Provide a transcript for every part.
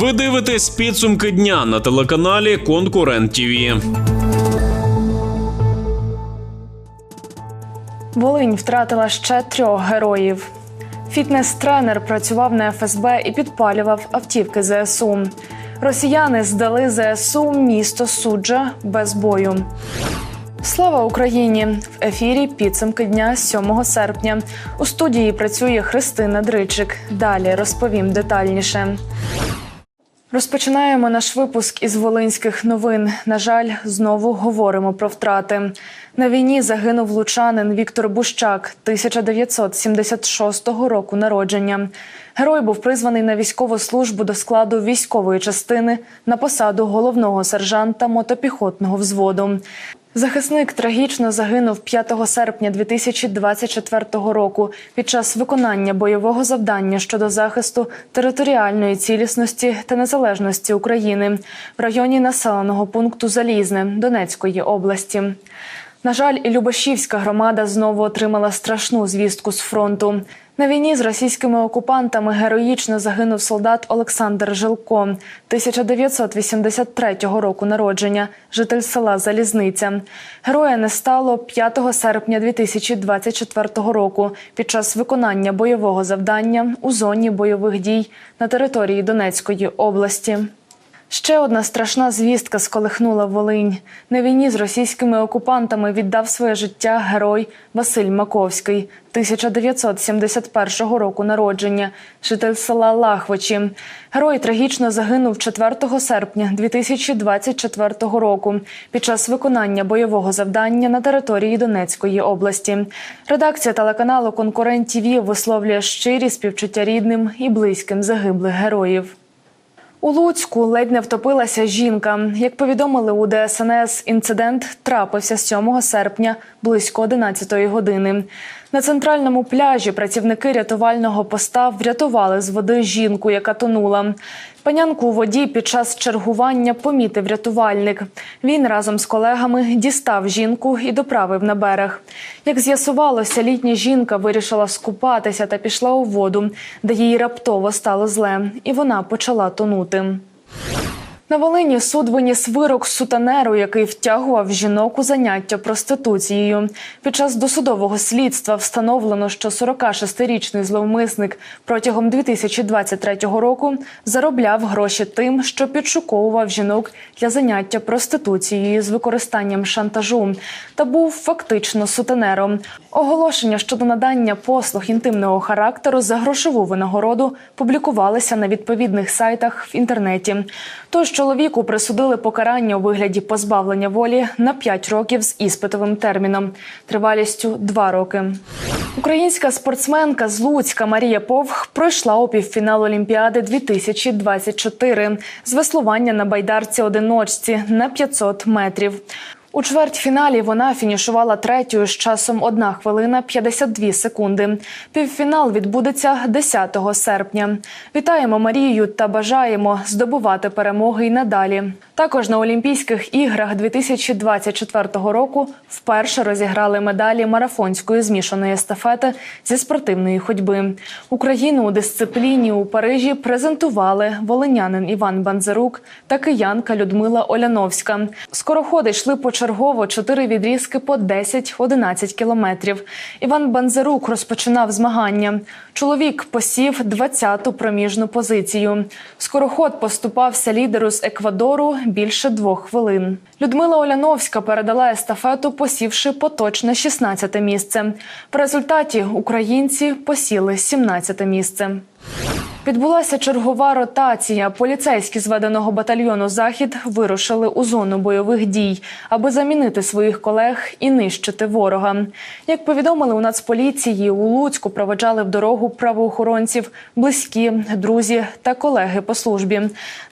Ви дивитесь підсумки дня на телеканалі Конкурент ТІВІ. Волинь втратила ще трьох героїв. Фітнес-тренер працював на ФСБ і підпалював автівки ЗСУ. Росіяни здали ЗСУ місто суджа без бою. Слава Україні! В ефірі підсумки дня 7 серпня. У студії працює Христина Дричик. Далі розповім детальніше. Розпочинаємо наш випуск із волинських новин. На жаль, знову говоримо про втрати. На війні загинув лучанин Віктор Бущак 1976 року народження. Герой був призваний на військову службу до складу військової частини на посаду головного сержанта мотопіхотного взводу. Захисник трагічно загинув 5 серпня 2024 року під час виконання бойового завдання щодо захисту територіальної цілісності та незалежності України в районі населеного пункту Залізне Донецької області. На жаль, і Любашівська громада знову отримала страшну звістку з фронту. На війні з російськими окупантами героїчно загинув солдат Олександр Жилко, 1983 року народження, житель села Залізниця. Героя не стало 5 серпня 2024 року під час виконання бойового завдання у зоні бойових дій на території Донецької області. Ще одна страшна звістка сколихнула Волинь. На війні з російськими окупантами віддав своє життя герой Василь Маковський, 1971 року народження, житель села Лахвичі. Герой трагічно загинув 4 серпня 2024 року під час виконання бойового завдання на території Донецької області. Редакція телеканалу Конкурент ТІВІ висловлює щирі співчуття рідним і близьким загиблих героїв. У Луцьку ледь не втопилася жінка. Як повідомили у ДСНС, інцидент трапився 7 серпня близько 11 години. На центральному пляжі працівники рятувального поста врятували з води жінку, яка тонула. Панянку у воді під час чергування помітив рятувальник. Він разом з колегами дістав жінку і доправив на берег. Як з'ясувалося, літня жінка вирішила скупатися та пішла у воду, де їй раптово стало зле, і вона почала тонути. На Волині суд виніс вирок сутанеру, який втягував жінок у заняття проституцією. Під час досудового слідства встановлено, що 46-річний зловмисник протягом 2023 року заробляв гроші тим, що підшуковував жінок для заняття проституцією з використанням шантажу та був фактично сутенером. Оголошення щодо надання послуг інтимного характеру за грошову винагороду публікувалися на відповідних сайтах в інтернеті. Тож чоловіку присудили покарання у вигляді позбавлення волі на 5 років з іспитовим терміном, тривалістю 2 роки. Українська спортсменка з Луцька Марія Повх пройшла у півфінал Олімпіади 2024 з веслування на байдарці одиночці на 500 метрів. У чвертьфіналі вона фінішувала третьою з часом 1 хвилина 52 секунди. Півфінал відбудеться 10 серпня. Вітаємо Марію та бажаємо здобувати перемоги й надалі. Також на Олімпійських іграх 2024 року вперше розіграли медалі марафонської змішаної естафети зі спортивної ходьби. Україну у дисципліні у Парижі презентували волинянин Іван Банзарук та киянка Людмила Оляновська. Скороходи йшли почергово чотири відрізки по 10-11 кілометрів. Іван Банзарук розпочинав змагання. Чоловік посів 20-ту проміжну позицію. Скороход поступався лідеру з Еквадору більше двох хвилин. Людмила Оляновська передала естафету, посівши поточне 16-те місце. В результаті українці посіли 17-те місце. Відбулася чергова ротація. Поліцейські зведеного батальйону Захід вирушили у зону бойових дій, аби замінити своїх колег і нищити ворога. Як повідомили у Нацполіції, у Луцьку проведжали в дорогу правоохоронців, близькі, друзі та колеги по службі.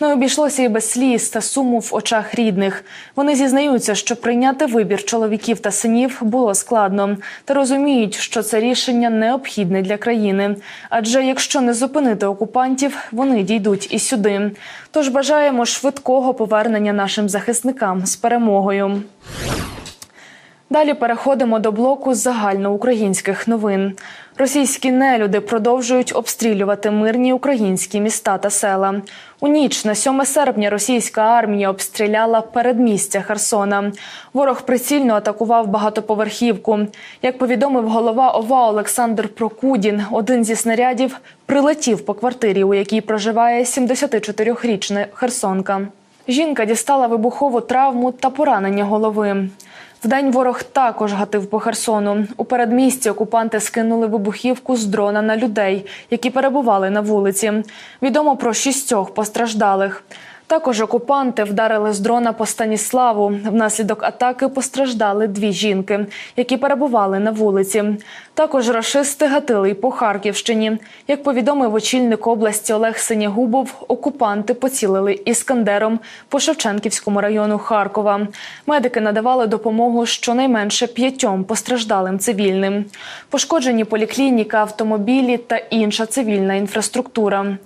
Не обійшлося і без сліз та суму в очах рідних. Вони зізнаються, що прийняти вибір чоловіків та синів було складно, та розуміють, що це рішення необхідне для країни. Адже якщо не зупинити окупантів, вони дійдуть і сюди. Тож бажаємо швидкого повернення нашим захисникам з перемогою. Далі переходимо до блоку загальноукраїнських новин. Російські нелюди продовжують обстрілювати мирні українські міста та села. У ніч на 7 серпня російська армія обстріляла передмістя Херсона. Ворог прицільно атакував багатоповерхівку. Як повідомив голова ОВА Олександр Прокудін, один зі снарядів прилетів по квартирі, у якій проживає 74-річна херсонка. Жінка дістала вибухову травму та поранення голови. Вдень ворог також гатив по Херсону. У передмісті окупанти скинули вибухівку з дрона на людей, які перебували на вулиці. Відомо про шістьох постраждалих. Також окупанти вдарили з дрона по Станіславу. Внаслідок атаки постраждали дві жінки, які перебували на вулиці. Також рашисти гатили й по Харківщині. Як повідомив очільник області Олег Синягубов, окупанти поцілили іскандером по Шевченківському району Харкова. Медики надавали допомогу щонайменше п'ятьом постраждалим цивільним. Пошкоджені поліклініка, автомобілі та інша цивільна інфраструктура.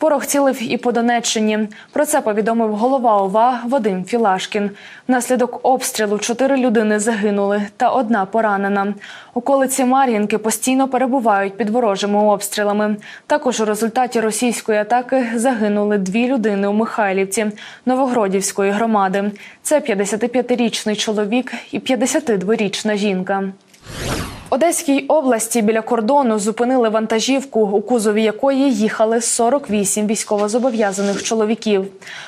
Ворог цілив і по Донеччині. Про це повідомив голова ОВА Вадим Філашкін. Внаслідок обстрілу чотири людини загинули та одна поранена. Околиці Мар'їнки постійно перебувають під ворожими обстрілами. Також у результаті російської атаки загинули дві людини у Михайлівці Новогродівської громади. Це 55-річний чоловік і 52-річна жінка. Одеській області біля кордону зупинили вантажівку, у кузові якої їхали 48 військовозобов'язаних чоловіків.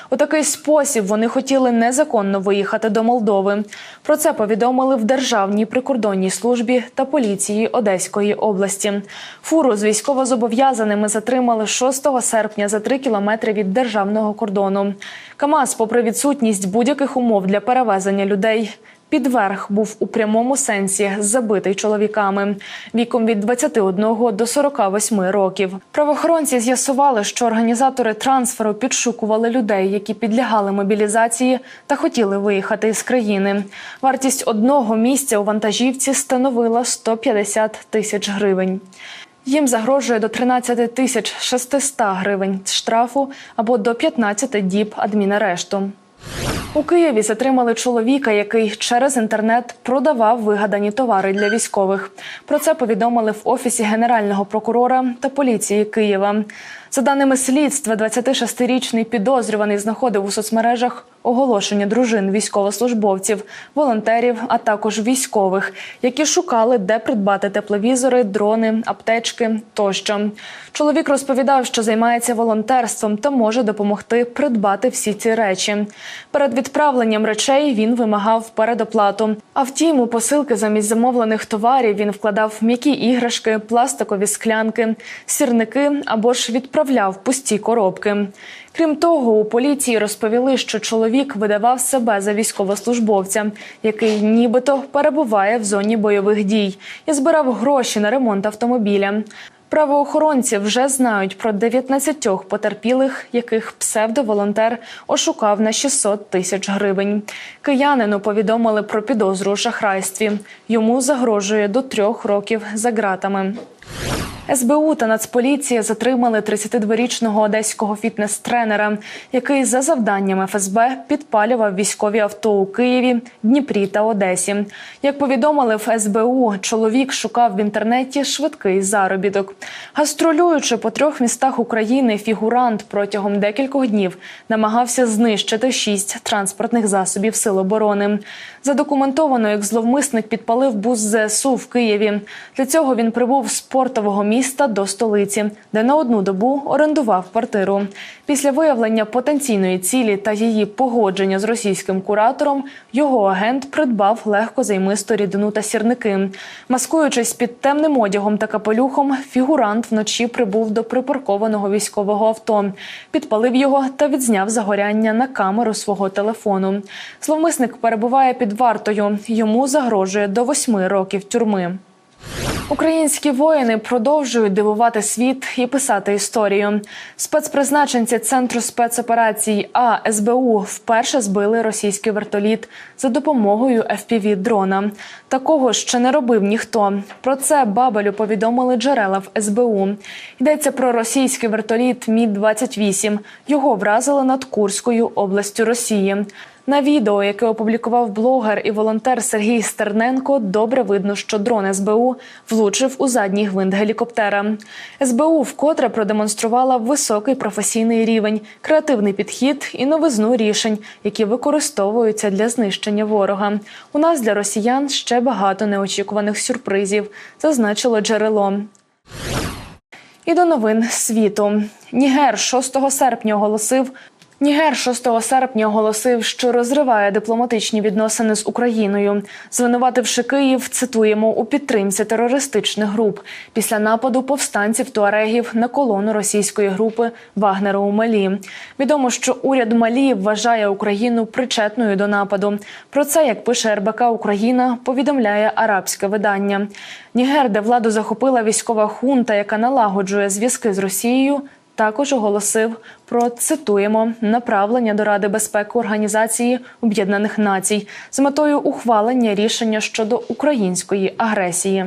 У такий спосіб вони хотіли незаконно виїхати до Молдови. Про це повідомили в Державній прикордонній службі та поліції Одеської області. Фуру з військовозобов'язаними затримали 6 серпня за 3 кілометри від державного кордону. КАМАЗ, попри відсутність будь-яких умов для перевезення людей, Підверх був у прямому сенсі забитий чоловіками віком від 21 до 48 років. Правоохоронці з'ясували, що організатори трансферу підшукували людей, які підлягали мобілізації та хотіли виїхати із країни. Вартість одного місця у вантажівці становила 150 тисяч гривень. Їм загрожує до 13 тисяч 600 гривень штрафу або до 15 діб адмінарешту. У Києві затримали чоловіка, який через інтернет продавав вигадані товари для військових. Про це повідомили в офісі генерального прокурора та поліції Києва. За даними слідства, 26-річний підозрюваний знаходив у соцмережах оголошення дружин військовослужбовців, волонтерів, а також військових, які шукали, де придбати тепловізори, дрони, аптечки тощо. Чоловік розповідав, що займається волонтерством та може допомогти придбати всі ці речі. Перед відправленням речей він вимагав передоплату. А втім, у посилки замість замовлених товарів він вкладав м'які іграшки, пластикові склянки, сірники або ж відправляв пусті коробки. Крім того, у поліції розповіли, що чоловік видавав себе за військовослужбовця, який нібито перебуває в зоні бойових дій і збирав гроші на ремонт автомобіля. Правоохоронці вже знають про 19 потерпілих, яких псевдоволонтер ошукав на 600 тисяч гривень. Киянину повідомили про підозру у шахрайстві. Йому загрожує до трьох років за ґратами. СБУ та Нацполіція затримали 32-річного одеського фітнес-тренера, який за завданням ФСБ підпалював військові авто у Києві, Дніпрі та Одесі. Як повідомили в СБУ, чоловік шукав в інтернеті швидкий заробіток. Гастролюючи по трьох містах України, фігурант протягом декількох днів намагався знищити шість транспортних засобів Сил оборони. Задокументовано, як зловмисник підпалив бус ЗСУ в Києві. Для цього він прибув з портового міста до столиці, де на одну добу орендував квартиру. Після виявлення потенційної цілі та її погодження з російським куратором, його агент придбав легко займисту рідину та сірники. Маскуючись під темним одягом та капелюхом, фігурант вночі прибув до припаркованого військового авто, підпалив його та відзняв загоряння на камеру свого телефону. Зловмисник перебуває під вартою. Йому загрожує до восьми років тюрми. Українські воїни продовжують дивувати світ і писати історію. Спецпризначенці центру спецоперацій А СБУ вперше збили російський вертоліт за допомогою fpv дрона. Такого ще не робив ніхто. Про це Бабелю повідомили джерела в СБУ. Йдеться про російський вертоліт Мі 28 Його вразили над Курською областю Росії. На відео, яке опублікував блогер і волонтер Сергій Стерненко, добре видно, що дрон СБУ влучив у задній гвинт гелікоптера. СБУ вкотре продемонструвала високий професійний рівень, креативний підхід і новизну рішень, які використовуються для знищення ворога. У нас для росіян ще багато неочікуваних сюрпризів, зазначило джерело. І до новин світу. Нігер 6 серпня оголосив. Нігер 6 серпня оголосив, що розриває дипломатичні відносини з Україною, звинувативши Київ, цитуємо у підтримці терористичних груп після нападу повстанців туарегів на колону російської групи Вагнера у Малі. Відомо, що уряд Малі вважає Україну причетною до нападу. Про це, як пише РБК Україна, повідомляє арабське видання. Нігер, де владу захопила військова хунта, яка налагоджує зв'язки з Росією також оголосив про цитуємо направлення до Ради безпеки Організації Об'єднаних Націй з метою ухвалення рішення щодо української агресії.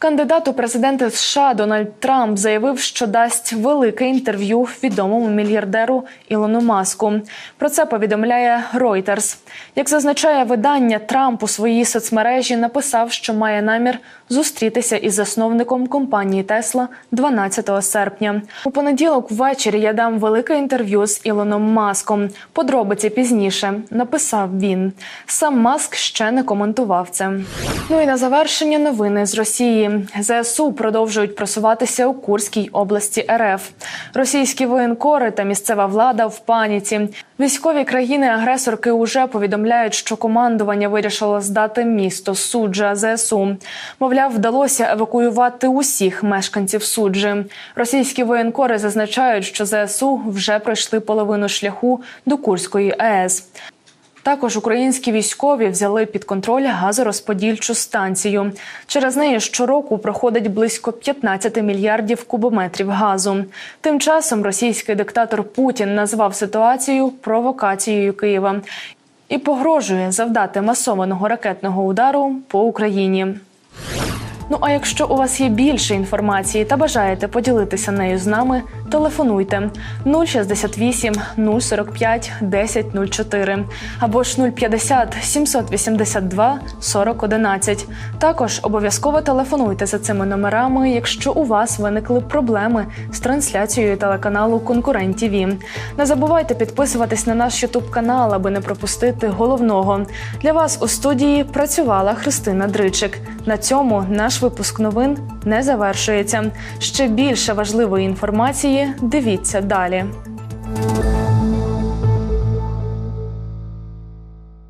Кандидат у президенти США Дональд Трамп заявив, що дасть велике інтерв'ю відомому мільярдеру Ілону Маску. Про це повідомляє Reuters. Як зазначає видання, Трамп у своїй соцмережі написав, що має намір зустрітися із засновником компанії Тесла 12 серпня. У понеділок ввечері я дам велике інтерв'ю з Ілоном Маском. Подробиці пізніше написав він. Сам Маск ще не коментував це. Ну і на завершення новини з Росії. ЗСУ продовжують просуватися у Курській області РФ. Російські воєнкори та місцева влада в паніці. Військові країни-агресорки уже повідомляють, що командування вирішило здати місто суджа ЗСУ. Мовляв, вдалося евакуювати усіх мешканців суджі. Російські воєнкори зазначають, що ЗСУ вже пройшли половину шляху до Курської АЕС. Також українські військові взяли під контроль газорозподільчу станцію. Через неї щороку проходить близько 15 мільярдів кубометрів газу. Тим часом російський диктатор Путін назвав ситуацію провокацією Києва і погрожує завдати масованого ракетного удару по Україні. Ну а якщо у вас є більше інформації та бажаєте поділитися нею з нами, телефонуйте 068 045 1004 або ж 050 782 4011. Також обов'язково телефонуйте за цими номерами, якщо у вас виникли проблеми з трансляцією телеканалу Конкурент ТІВІ. Не забувайте підписуватись на наш Ютуб канал, аби не пропустити головного. Для вас у студії працювала Христина Дричик. На цьому наш випуск новин не завершується. Ще більше важливої інформації Дивіться далі.